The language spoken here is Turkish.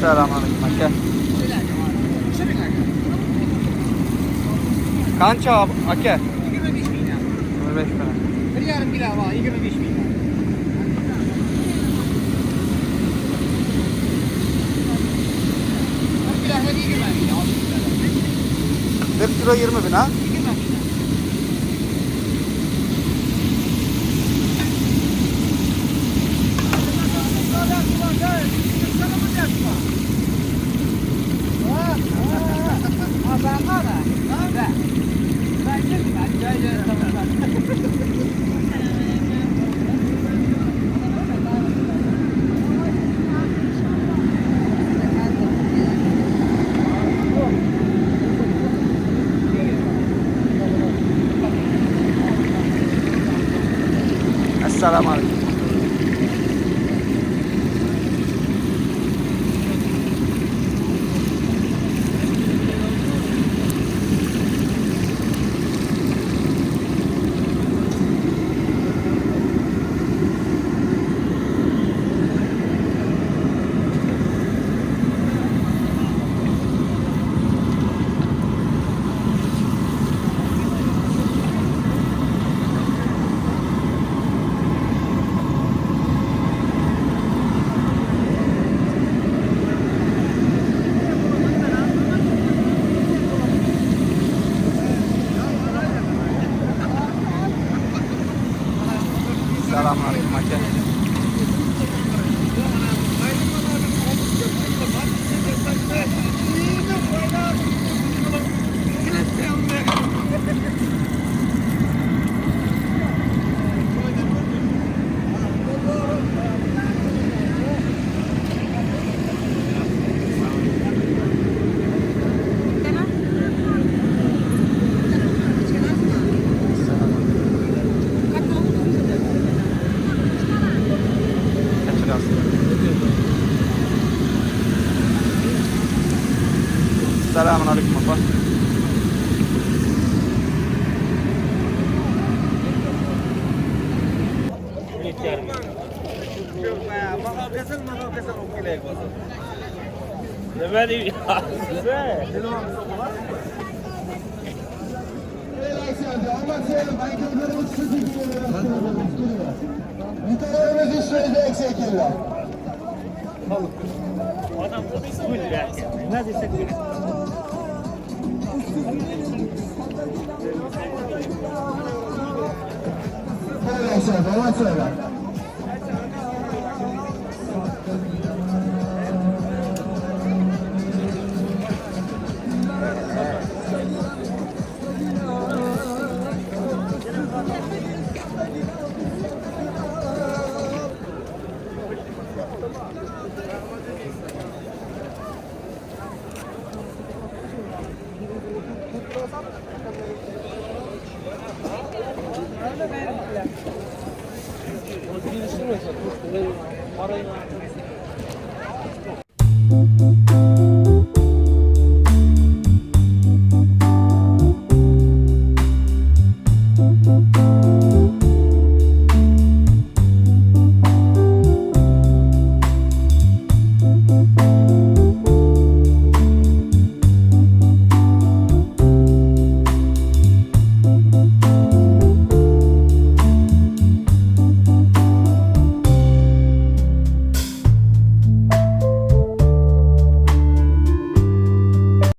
mutlu yapma. Kança abi, aka. 25 bin lira. 25 lira. Bir yarım kilo var 25 bin. Bir hadi 20 bin. 1 kilo 20 bin ha. Esselamu aleyküm. Selamun aleyküm aslında. Selamun aleyküm baba. Ne bileyim ya. Size. Vidalarımız işlerinde eksikler. Adam bu belki. Ne desek böyle. Neyse, bana söyle. Parayı